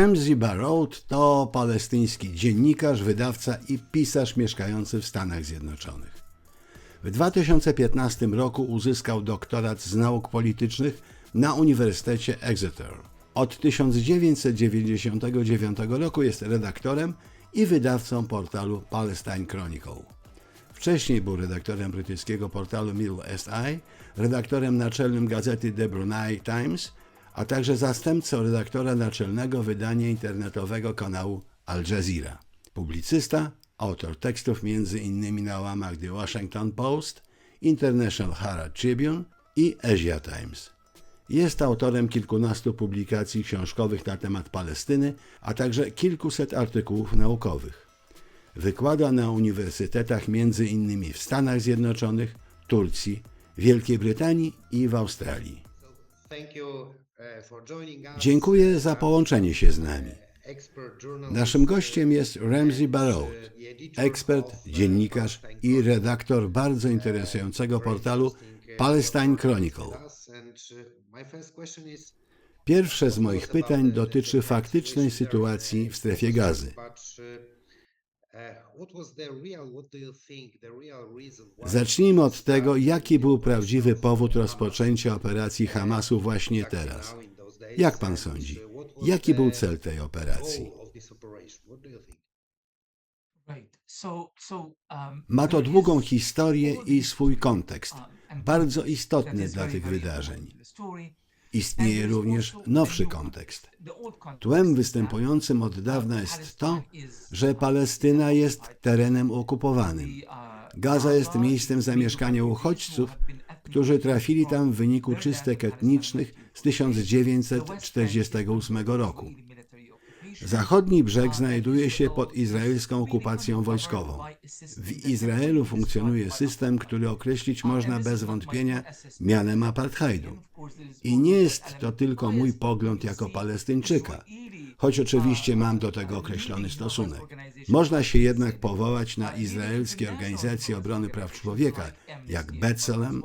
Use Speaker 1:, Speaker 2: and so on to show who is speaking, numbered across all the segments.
Speaker 1: Ramsey Barrow to palestyński dziennikarz, wydawca i pisarz mieszkający w Stanach Zjednoczonych. W 2015 roku uzyskał doktorat z nauk politycznych na Uniwersytecie Exeter. Od 1999 roku jest redaktorem i wydawcą portalu Palestine Chronicle. Wcześniej był redaktorem brytyjskiego portalu Middle East Eye, redaktorem naczelnym gazety The Brunei Times, a także zastępcą redaktora naczelnego wydania internetowego kanału Al Jazeera. Publicysta, autor tekstów m.in. na łamach The Washington Post, International Herald Tribune i Asia Times. Jest autorem kilkunastu publikacji książkowych na temat Palestyny, a także kilkuset artykułów naukowych. Wykłada na uniwersytetach m.in. w Stanach Zjednoczonych, Turcji, Wielkiej Brytanii i w Australii.
Speaker 2: Thank you
Speaker 1: Dziękuję za połączenie się z nami. Naszym gościem jest Ramsey Barrow, ekspert, dziennikarz i redaktor bardzo interesującego portalu Palestine Chronicle. Pierwsze z moich pytań dotyczy faktycznej sytuacji w strefie gazy. Zacznijmy od tego, jaki był prawdziwy powód rozpoczęcia operacji Hamasu właśnie teraz. Jak pan sądzi?
Speaker 2: uh,
Speaker 1: Jaki był cel tej operacji?
Speaker 3: um,
Speaker 1: Ma to długą
Speaker 3: is
Speaker 1: historię i swój kontekst,
Speaker 3: and
Speaker 1: bardzo istotny
Speaker 3: is
Speaker 1: dla tych wydarzeń. Istnieje również nowszy kontekst. Tłem występującym od dawna jest to, że Palestyna jest terenem okupowanym. Gaza jest miejscem zamieszkania uchodźców, którzy trafili tam w wyniku czystek etnicznych z
Speaker 3: Palestine The West Bank
Speaker 1: 1948
Speaker 3: is
Speaker 1: roku. Zachodni brzeg znajduje się pod izraelską okupacją wojskową. W Izraelu funkcjonuje system, który określić można bez wątpienia mianem apartheidu. I nie jest to tylko mój pogląd jako Palestyńczyka, choć oczywiście mam do tego określony stosunek. Można się jednak powołać na izraelskie organizacje obrony praw człowieka, jak B'Tselem,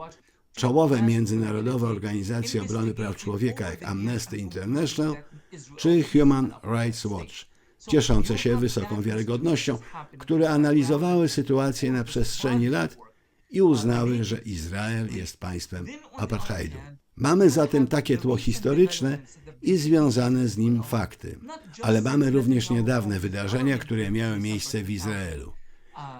Speaker 1: czołowe międzynarodowe organizacje obrony praw człowieka, jak Amnesty International czy Human Rights Watch, cieszące się wysoką wiarygodnością, które analizowały sytuację na przestrzeni lat i uznały, że Izrael jest państwem apartheidu. Mamy zatem takie tło historyczne i związane z nim fakty, ale mamy również niedawne wydarzenia, które miały miejsce w Izraelu.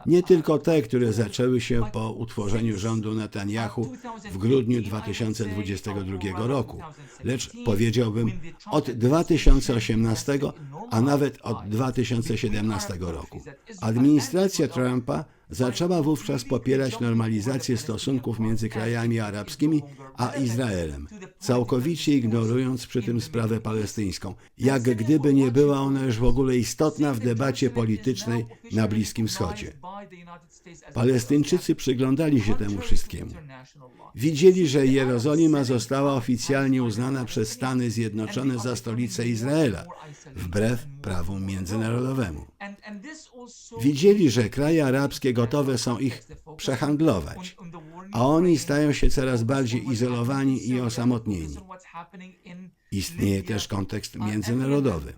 Speaker 1: Nie tylko te, które zaczęły się po utworzeniu rządu Netanyahu w grudniu 2022 roku, lecz powiedziałbym od 2018, a nawet od 2017 roku. Administracja Trumpa zaczęła wówczas popierać normalizację stosunków między krajami arabskimi a Izraelem, całkowicie ignorując przy tym sprawę palestyńską, jak gdyby nie była ona już w ogóle istotna w debacie politycznej na Bliskim Wschodzie. Palestyńczycy przyglądali się temu wszystkiemu. Widzieli, że Jerozolima została oficjalnie uznana przez Stany Zjednoczone za stolicę Izraela, wbrew prawu międzynarodowemu. Widzieli, że kraje arabskie gotowe są ich przehandlować, a oni stają się coraz bardziej izolowani i osamotnieni. Istnieje też kontekst międzynarodowy.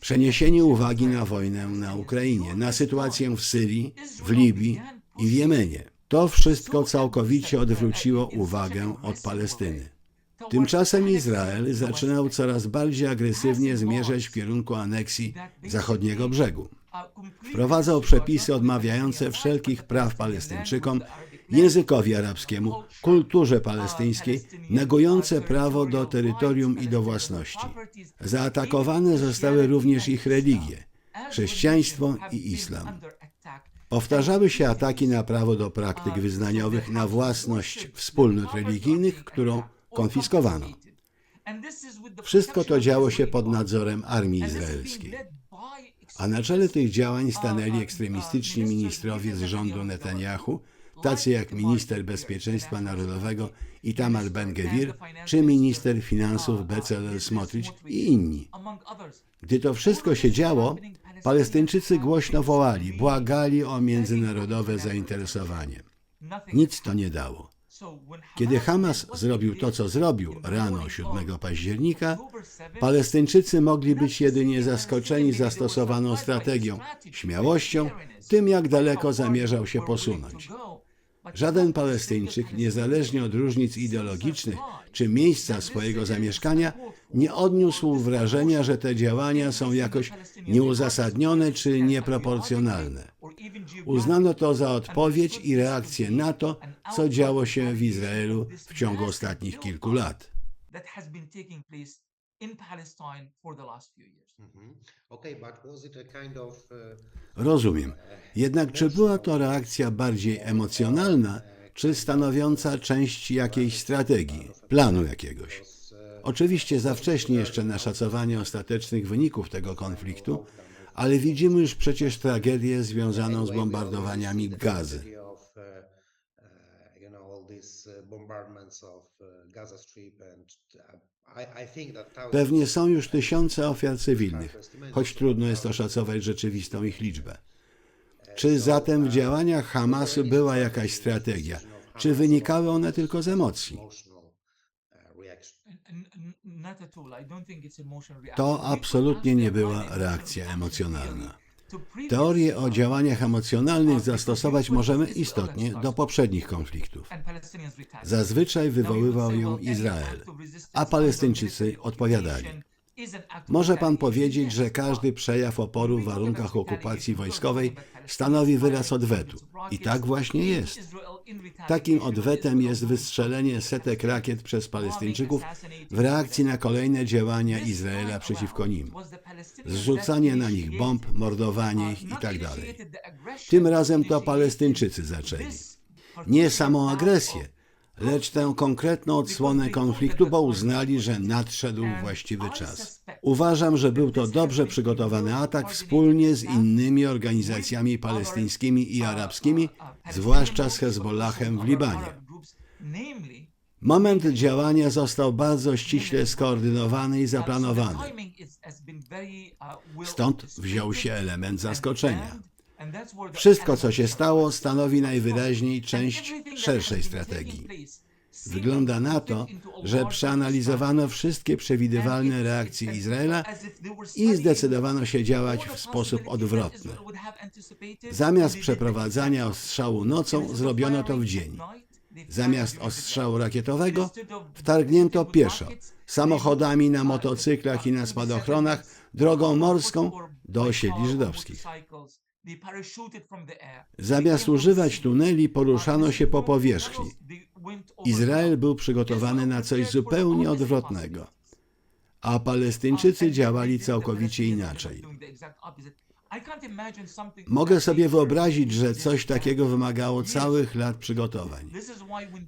Speaker 1: Przeniesienie uwagi na wojnę na Ukrainie, na sytuację w Syrii, w Libii i w Jemenie. To wszystko całkowicie odwróciło uwagę od Palestyny. Tymczasem Izrael zaczynał coraz bardziej agresywnie zmierzać w kierunku aneksji zachodniego brzegu. Wprowadzał przepisy odmawiające wszelkich praw Palestyńczykom, językowi arabskiemu, kulturze palestyńskiej, negujące prawo do terytorium i do własności. Zaatakowane zostały również ich religie, chrześcijaństwo i islam. Powtarzały się ataki na prawo do praktyk wyznaniowych, na własność wspólnot religijnych, którą konfiskowano. Wszystko to działo się pod nadzorem armii izraelskiej. A na czele tych działań stanęli ekstremistyczni ministrowie z rządu Netanyahu, tacy jak minister bezpieczeństwa narodowego Itamar Ben-Gvir czy minister finansów Bezalel Smotrich i inni. Gdy to wszystko się działo, Palestyńczycy głośno wołali, błagali o międzynarodowe zainteresowanie. Nic to nie dało. Kiedy Hamas zrobił to, co zrobił rano 7 października, Palestyńczycy mogli być jedynie zaskoczeni zastosowaną strategią, śmiałością, tym jak daleko zamierzał się posunąć. Żaden Palestyńczyk, niezależnie od różnic ideologicznych czy miejsca swojego zamieszkania, nie odniósł wrażenia, że te działania są jakoś nieuzasadnione czy nieproporcjonalne. Uznano to za odpowiedź i reakcję na to, co działo się w Izraelu w ciągu ostatnich kilku lat.
Speaker 2: Mhm. Uh,
Speaker 1: Rozumiem. Jednak czy była to reakcja bardziej emocjonalna, czy stanowiąca część jakiejś strategii, planu jakiegoś? Oczywiście za wcześnie jeszcze na szacowanie ostatecznych wyników tego konfliktu, ale widzimy już przecież tragedię związaną z bombardowaniami gazy. Pewnie są już tysiące ofiar cywilnych, choć trudno jest oszacować rzeczywistą ich liczbę. Czy zatem w działaniach Hamasu była jakaś strategia? Czy wynikały one tylko z emocji?
Speaker 2: uh.
Speaker 1: To absolutnie nie była reakcja emocjonalna. Teorie o działaniach emocjonalnych zastosować możemy istotnie do poprzednich konfliktów. Zazwyczaj wywoływał ją Izrael, a Palestyńczycy odpowiadali. Może pan powiedzieć, że każdy przejaw oporu w warunkach okupacji wojskowej stanowi wyraz odwetu. I tak właśnie jest. Takim odwetem jest wystrzelenie setek rakiet przez Palestyńczyków w reakcji na kolejne działania Izraela przeciwko nim. Zrzucanie na nich bomb, mordowanie ich itd. Tym razem to Palestyńczycy zaczęli. Nie samą agresję, lecz tę konkretną odsłonę konfliktu, bo uznali, że nadszedł właściwy czas. Uważam, że był to dobrze przygotowany atak wspólnie z innymi organizacjami palestyńskimi i arabskimi, zwłaszcza z Hezbollahem w Libanie. Moment działania został bardzo ściśle skoordynowany i zaplanowany. Stąd wziął się element zaskoczenia. Wszystko, co się stało, stanowi najwyraźniej część szerszej strategii. Wygląda na to, że przeanalizowano wszystkie przewidywalne reakcje Izraela i zdecydowano się działać w sposób odwrotny. Zamiast przeprowadzania ostrzału nocą, zrobiono to w dzień. Zamiast ostrzału rakietowego, wtargnięto pieszo, samochodami, na motocyklach i na spadochronach, drogą morską do osiedli żydowskich. Zamiast używać tuneli, poruszano się po powierzchni. Izrael był przygotowany na coś zupełnie odwrotnego, a Palestyńczycy działali całkowicie inaczej. Mogę sobie wyobrazić, że coś takiego wymagało całych lat przygotowań.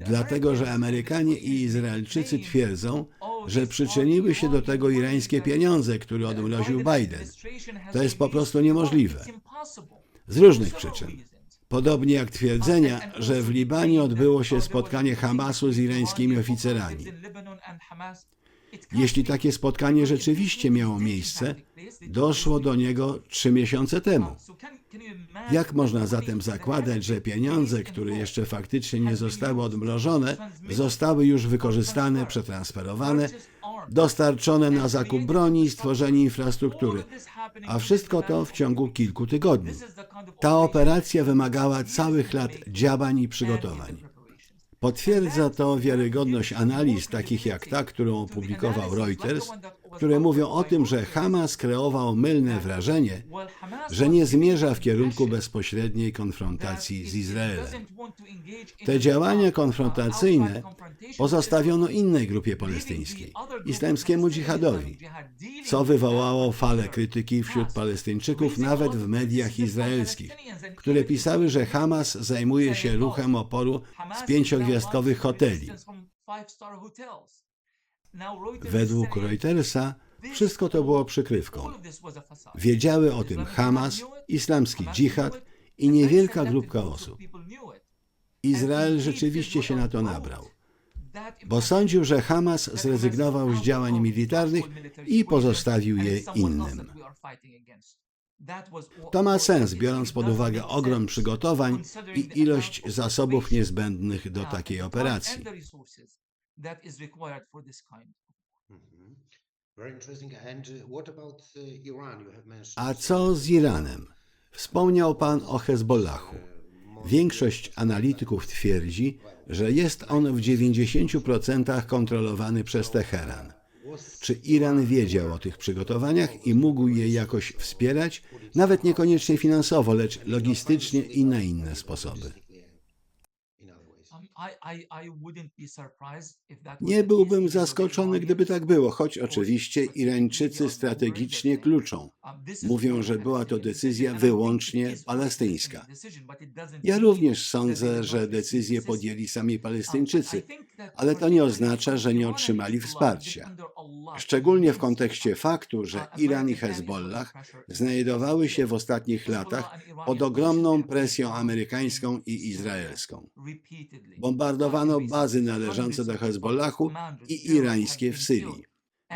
Speaker 1: Dlatego, że Amerykanie i Izraelczycy twierdzą, że przyczyniły się do tego irańskie pieniądze, które odmroził Biden. To jest po prostu niemożliwe. Z różnych przyczyn. Podobnie jak twierdzenia, że w Libanie odbyło się spotkanie Hamasu z irańskimi oficerami. Jeśli takie spotkanie rzeczywiście miało miejsce, doszło do niego trzy miesiące temu. Jak można zatem zakładać, że pieniądze, które jeszcze faktycznie nie zostały odmrożone, zostały już wykorzystane, przetransferowane, dostarczone na zakup broni stworzenie infrastruktury, a wszystko to w ciągu kilku tygodni? Ta operacja wymagała całych lat działań i przygotowań. Potwierdza to wiarygodność analiz takich jak ta, którą opublikował Reuters, które mówią o tym, że Hamas kreował mylne wrażenie, że nie zmierza w kierunku bezpośredniej konfrontacji z Izraelem. Te działania konfrontacyjne pozostawiono innej grupie palestyńskiej, islamskiemu dżihadowi, co wywołało falę krytyki wśród Palestyńczyków nawet w mediach izraelskich, które pisały, że Hamas zajmuje się ruchem oporu z pięciogwiazdkowych hoteli. Według Reutersa wszystko to było przykrywką. Wiedziały o tym Hamas, islamski dżihad i niewielka grupka osób. Izrael rzeczywiście się na to nabrał, bo sądził, że Hamas zrezygnował z działań militarnych i pozostawił je innym. To ma sens, biorąc pod uwagę ogrom przygotowań i ilość zasobów niezbędnych do takiej operacji.
Speaker 3: That is required for this kind.
Speaker 2: Mhm. Very interesting. And uh, what about uh, Iran? You have mentioned.
Speaker 1: A co z Iranem? Wspomniał pan o Hezbollahu. Większość analityków twierdzi, że jest on w 90% kontrolowany przez Teheran. Czy Iran wiedział o tych przygotowaniach i mógł je jakoś wspierać, nawet niekoniecznie finansowo, lecz logistycznie i na inne sposoby? Nie byłbym zaskoczony, gdyby tak było, choć oczywiście Irańczycy strategicznie kluczą.
Speaker 3: Um,
Speaker 1: Mówią, że była to decyzja wyłącznie palestyńska. Ja również sądzę, że decyzję podjęli sami. Palestyńczycy,
Speaker 3: Um, that
Speaker 1: ale to nie oznacza, że nie otrzymali wsparcia. Szczególnie w kontekście faktu, że
Speaker 3: uh,
Speaker 1: Iran i Hezbollah znajdowały się w ostatnich latach pod ogromną presją amerykańską i izraelską. Bombardowano
Speaker 3: Uh,
Speaker 1: bazy należące do Hezbollahu i irańskie w Syrii.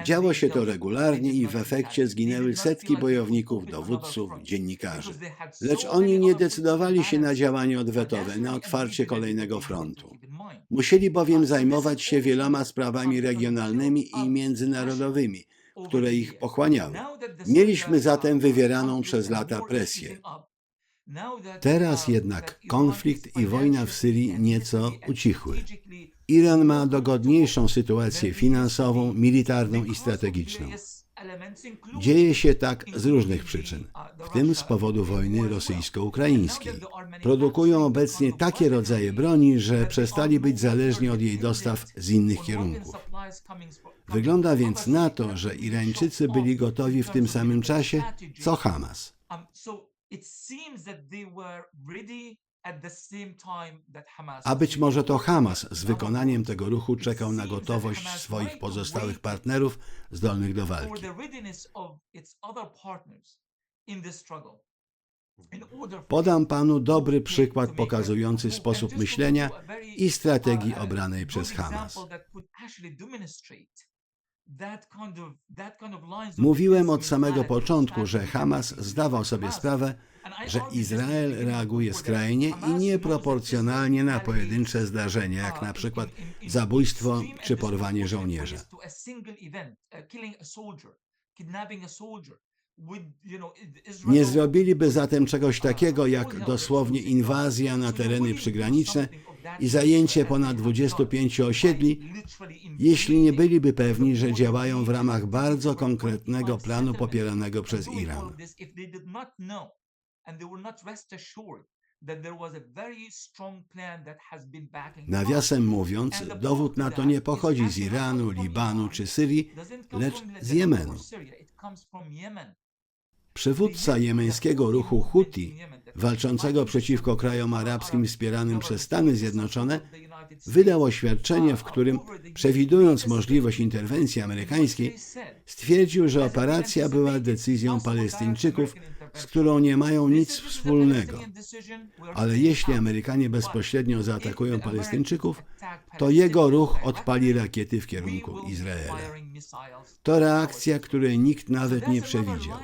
Speaker 1: Działo się to regularnie i w efekcie zginęły setki bojowników, dowódców, dziennikarzy. Lecz oni nie decydowali się na działanie
Speaker 3: to
Speaker 1: odwetowe, na otwarcie kolejnego frontu. Musieli bowiem zajmować się wieloma sprawami regionalnymi i międzynarodowymi, które ich pochłaniały. Mieliśmy zatem wywieraną przez lata presję. Teraz jednak konflikt i wojna w Syrii nieco ucichły. Iran ma dogodniejszą sytuację finansową, militarną i strategiczną. Dzieje się tak z różnych przyczyn, w tym z powodu wojny rosyjsko-ukraińskiej. Produkują obecnie takie rodzaje broni, że przestali być zależni od jej dostaw z innych kierunków. Wygląda więc na to, że Irańczycy byli gotowi w tym samym czasie co Hamas.
Speaker 3: So it seems that they were ready at the same time that Hamas
Speaker 1: A być może to. Hamas z wykonaniem tego ruchu czekał na gotowość swoich pozostałych partnerów zdolnych do
Speaker 3: for
Speaker 1: walki.
Speaker 3: the readiness of its other partners in this struggle. In order for
Speaker 1: Podam panu dobry przykład pokazujący sposób myślenia i strategii
Speaker 3: uh,
Speaker 1: obranej przez Hamas. Mówiłem od samego początku, że Hamas zdawał sobie sprawę, że Izrael reaguje skrajnie i nieproporcjonalnie na pojedyncze zdarzenia, jak na przykład zabójstwo czy porwanie żołnierza. Nie zrobiliby zatem czegoś takiego jak dosłownie inwazja na tereny przygraniczne i zajęcie ponad 25 osiedli, jeśli nie byliby pewni, że działają w ramach bardzo konkretnego planu popieranego przez Iran. Nawiasem mówiąc, dowód na to nie pochodzi z Iranu, Libanu czy Syrii, lecz z Jemenu. Przywódca jemeńskiego ruchu Huti, walczącego przeciwko krajom arabskim wspieranym przez Stany Zjednoczone, wydał oświadczenie, w którym, przewidując możliwość interwencji amerykańskiej, stwierdził, że operacja była decyzją Palestyńczyków, z którą nie mają nic wspólnego. Ale jeśli Amerykanie bezpośrednio zaatakują Palestyńczyków, to jego ruch odpali rakiety w kierunku Izraela. To reakcja, której nikt nawet nie przewidział.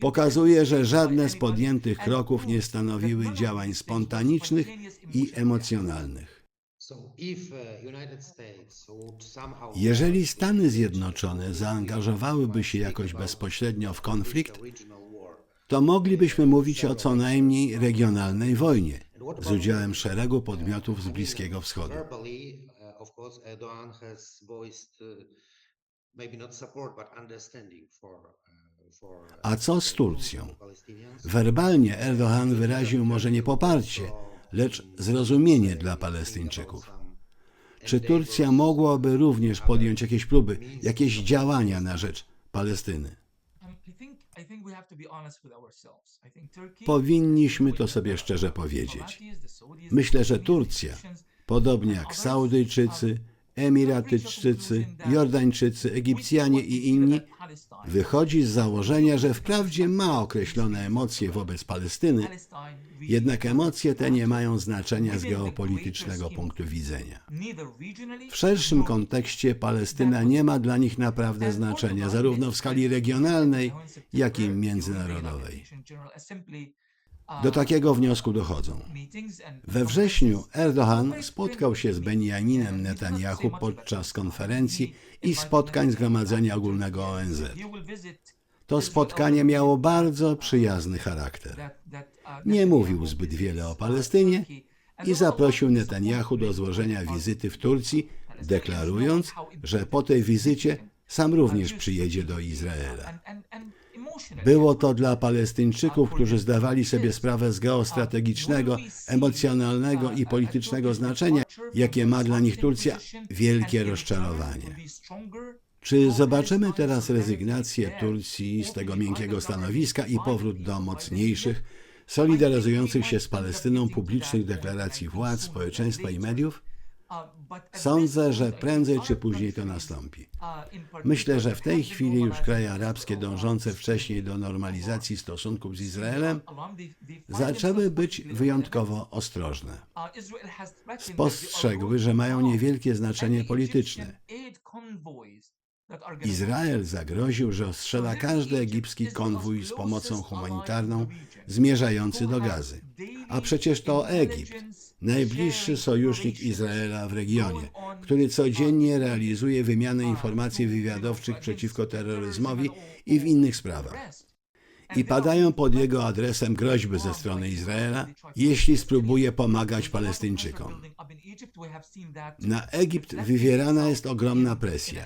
Speaker 1: Pokazuje, że żadne z podjętych kroków nie stanowiły działań spontanicznych i emocjonalnych.
Speaker 2: Uh,
Speaker 1: Jeżeli Stany Zjednoczone zaangażowałyby się jakoś bezpośrednio w konflikt, to moglibyśmy mówić o co najmniej regionalnej wojnie z udziałem szeregu podmiotów z Bliskiego Wschodu. A co z Turcją? Werbalnie Erdogan wyraził może nie poparcie, lecz zrozumienie dla Palestyńczyków. Czy Turcja mogłaby również podjąć jakieś próby, jakieś działania na rzecz Palestyny? Powinniśmy to sobie szczerze powiedzieć. Myślę, że Turcja, podobnie jak Saudyjczycy, Emiratyczczycy, Jordańczycy, Egipcjanie i inni, wychodzi z założenia, że wprawdzie ma określone emocje wobec Palestyny, jednak emocje te nie mają znaczenia z geopolitycznego punktu widzenia. W szerszym kontekście Palestyna nie ma dla nich naprawdę znaczenia, zarówno w skali regionalnej, jak i międzynarodowej. Do takiego wniosku dochodzą. We wrześniu Erdogan spotkał się z Benjaminem Netanyahu podczas konferencji i spotkań Zgromadzenia Ogólnego ONZ. To spotkanie miało bardzo przyjazny charakter. Nie mówił zbyt wiele o Palestynie i zaprosił Netanyahu do złożenia wizyty w Turcji, deklarując, że po tej wizycie sam również przyjedzie do Izraela. Było to dla Palestyńczyków, którzy zdawali sobie sprawę z geostrategicznego, emocjonalnego i politycznego znaczenia, jakie ma dla nich Turcja, wielkie rozczarowanie. Czy zobaczymy teraz rezygnację Turcji z tego miękkiego stanowiska i powrót do mocniejszych, solidaryzujących się z Palestyną publicznych deklaracji władz, społeczeństwa i mediów? Sądzę, że prędzej czy później to nastąpi. Myślę, że w tej chwili już kraje arabskie dążące wcześniej do normalizacji stosunków z Izraelem zaczęły być wyjątkowo ostrożne. Spostrzegły, że mają niewielkie znaczenie polityczne. Izrael zagroził, że ostrzela każdy egipski konwój z pomocą humanitarną zmierzający do Gazy. A przecież to Egipt, najbliższy sojusznik Izraela w regionie, który codziennie realizuje wymianę informacji wywiadowczych przeciwko terroryzmowi i w innych sprawach. I padają pod jego adresem groźby ze strony Izraela, jeśli spróbuje pomagać Palestyńczykom. Na Egipt wywierana jest ogromna presja.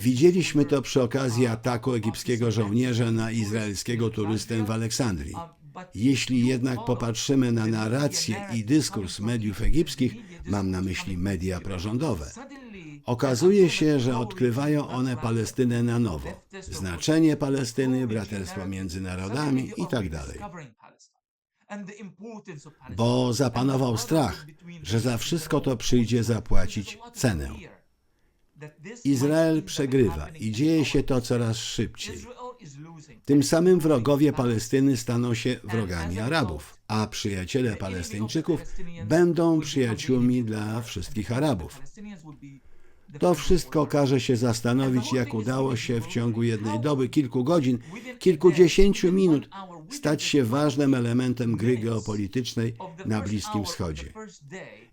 Speaker 1: Widzieliśmy to przy okazji ataku egipskiego żołnierza na izraelskiego turystę w Aleksandrii. Jeśli jednak popatrzymy na narrację i dyskurs mediów egipskich, mam na myśli media prorządowe, okazuje się, że odkrywają one Palestynę na nowo. Znaczenie Palestyny, braterstwo między narodami itd. Bo zapanował strach, że za wszystko to przyjdzie zapłacić cenę. Izrael przegrywa i dzieje się to coraz szybciej. Tym samym wrogowie Palestyny staną się wrogami Arabów, a przyjaciele Palestyńczyków będą przyjaciółmi dla wszystkich Arabów. To wszystko każe się zastanowić, jak udało się w ciągu jednej doby, kilku godzin, kilkudziesięciu minut stać się ważnym elementem gry geopolitycznej na Bliskim Wschodzie.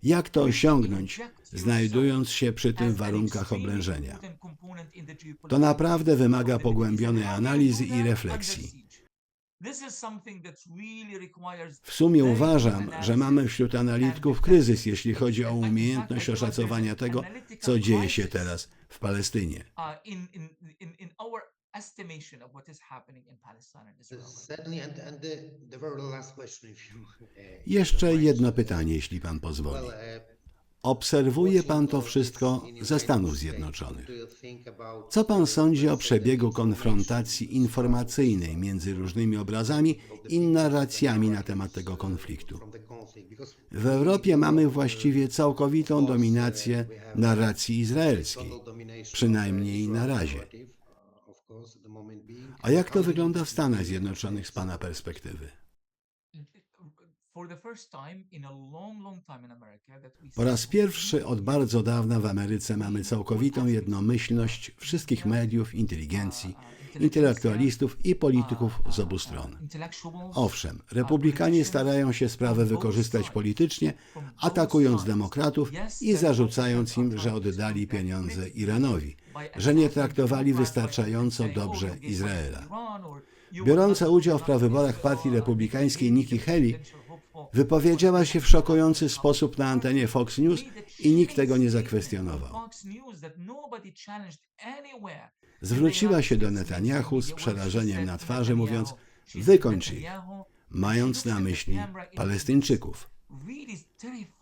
Speaker 1: Jak to osiągnąć, znajdując się przy tym w warunkach oblężenia? To naprawdę wymaga pogłębionej analizy i refleksji. W sumie uważam, że mamy wśród analityków kryzys, jeśli chodzi o umiejętność oszacowania tego, co dzieje się teraz w Palestynie.
Speaker 3: Estimation of what is happening in Palestine and Israel.
Speaker 2: Certainly, and, and the, the very last question, if you, uh,
Speaker 1: Jeszcze jedno pytanie, jeśli pan pozwoli.
Speaker 2: Uh,
Speaker 1: Obserwuje pan to wszystko ze Stanów Zjednoczonych. Co pan sądzi o przebiegu konfrontacji informacyjnej między różnymi obrazami i narracjami na temat tego konfliktu? W Europie mamy właściwie całkowitą dominację narracji izraelskiej, przynajmniej na razie. A jak to wygląda w Stanach Zjednoczonych z pana perspektywy? Po raz pierwszy od bardzo dawna w Ameryce mamy całkowitą jednomyślność wszystkich mediów, inteligencji, intelektualistów i polityków z obu stron. Owszem, republikanie starają się sprawę wykorzystać politycznie, atakując demokratów i zarzucając im, że oddali pieniądze Iranowi, że nie traktowali wystarczająco dobrze Izraela. Biorąca udział w prawyborach partii republikańskiej Nikki Haley wypowiedziała się w szokujący sposób na antenie Fox News i nikt tego nie zakwestionował. Zwróciła się do Netanyahu z przerażeniem na twarzy, mówiąc: Wykończ ich, mając na myśli Palestyńczyków.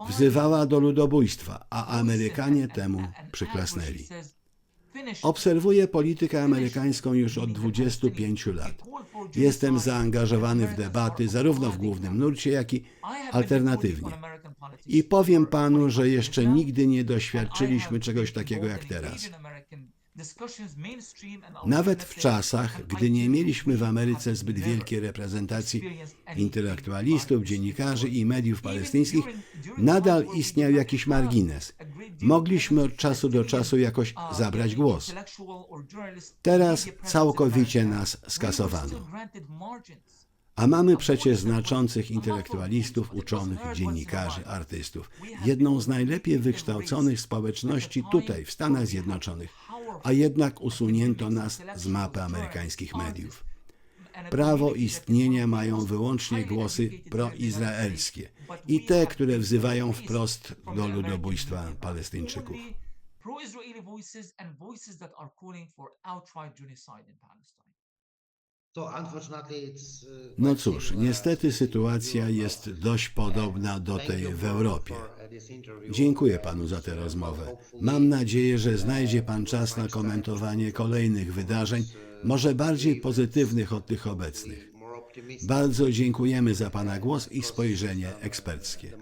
Speaker 1: Wzywała do ludobójstwa, a Amerykanie temu przyklasnęli. Obserwuję politykę amerykańską już od 25 lat. Jestem zaangażowany w debaty zarówno w głównym nurcie, jak i alternatywnie. I powiem panu, że jeszcze nigdy nie doświadczyliśmy czegoś takiego jak teraz. Nawet w czasach, gdy nie mieliśmy w Ameryce zbyt wielkiej reprezentacji intelektualistów, dziennikarzy i mediów palestyńskich, nadal istniał jakiś margines. Mogliśmy od czasu do czasu jakoś zabrać głos. Teraz całkowicie nas skasowano. A mamy przecież znaczących intelektualistów, uczonych, dziennikarzy, artystów. Jedną z najlepiej wykształconych społeczności tutaj, w Stanach Zjednoczonych. A jednak usunięto nas z mapy amerykańskich mediów. Prawo istnienia mają wyłącznie głosy proizraelskie i te, które wzywają wprost do ludobójstwa Palestyńczyków.
Speaker 3: Pro-Israeli voices and voices that are calling for outright genocide in Palestine.
Speaker 2: So unfortunately it's,
Speaker 1: No cóż, niestety sytuacja jest dość podobna do tej w Europie. Dziękuję panu za tę rozmowę. Mam nadzieję, że znajdzie pan czas na komentowanie kolejnych wydarzeń, może bardziej pozytywnych od tych obecnych. Bardzo dziękujemy za pana głos i spojrzenie eksperckie.